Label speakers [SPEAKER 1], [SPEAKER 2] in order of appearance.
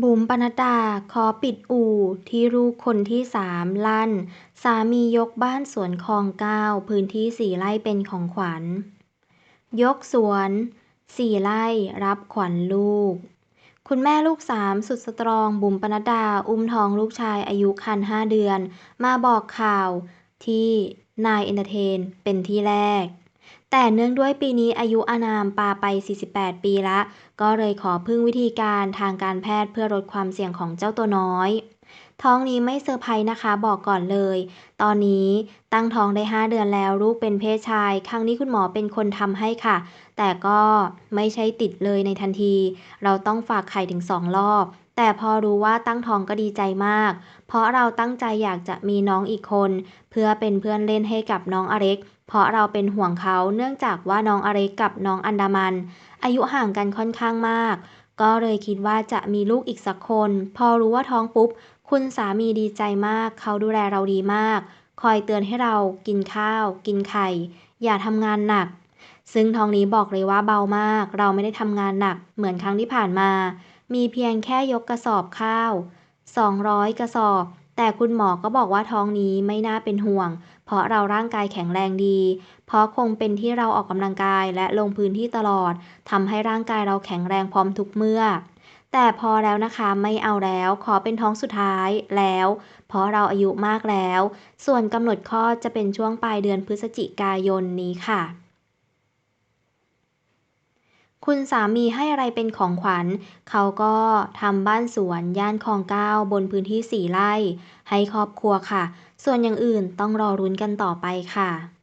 [SPEAKER 1] บุ๋มปนัดดา ขอปิดอู่ที่ลูกคนที่สามลั่น สามียกบ้านสวนคลองเก้าพื้นที่สี่ไร่เป็นของขวัญ ยกสวนสี่ไร่รับขวัญลูก คุณแม่ลูกสามสุดสตรองบุ๋มปนัดดา อุ้มท้องลูกชายอายุครรภ์ห้าเดือน มาบอกข่าวที่นายเอนเตอร์เทนเป็นที่แรก แต่เนื่องด้วยปีนี้อายุอานามปาไป 48 ปีละ ก็เลยขอพึ่งวิธีการทางการแพทย์เพื่อลดความเสี่ยงของเจ้าตัวน้อย ท้องนี้ไม่เซอร์ไพรส์นะคะบอกก่อนเลย ตอนนี้ตั้งท้องได้ 5 เดือนแล้วลูกเป็นเพศชาย ครั้งนี้คุณหมอเป็นคนทำให้ค่ะ แต่ก็ไม่ใช่ติดเลยในทันที เราต้องฝากไข่ถึง 2 รอบ แต่พอรู้ว่าตั้งท้องก็ดีใจมาก เพราะเราตั้งใจอยากจะมีน้องอีกคน เพื่อเป็นเพื่อนเล่นให้กับน้องอเล็ก เพราะเราเป็นห่วงเขาเนื่องจากว่าน้องอเล็กกับน้องอันดามัน อายุห่างกันค่อนข้างมาก ก็เลยคิดว่าจะมีลูกอีกสักคน พอรู้ว่าท้องปุ๊บ คุณสามีดีใจมาก เขาดูแลเราดีมาก คอยเตือนให้เรากินข้าว กินไข่ อย่าทำงานหนักซึ่งท้องนี้บอกเลยว่าเบามาก เราไม่ได้ทำงานหนักเหมือนครั้งที่ผ่านมา มีเพียงแค่ยกกระสอบข้าว 200 กระสอบ แต่คุณหมอก็บอกว่าท้องนี้ไม่น่าเป็นห่วง เพราะเราร่างกายแข็งแรงดี เพราะคงเป็นที่เราออกกำลังกายและลงพื้นที่ตลอดทำให้ร่างกายเราแข็งแรงพร้อมทุกเมื่อ แต่พอแล้วนะคะไม่เอาแล้วขอเป็นท้องสุดท้ายแล้ว เพราะเราอายุมากแล้ว ส่วนกำหนดคลอดจะเป็นช่วงปลายเดือนพฤศจิกายนนี้ค่ะ คุณสามีให้อะไรเป็นของขวัญ เขาก็ทำบ้านสวนย่านคลองเก้าบนพื้นที่สี่ไร่ ให้ครอบครัวค่ะ ส่วนอย่างอื่นต้องรอรุ้นกันต่อไปค่ะ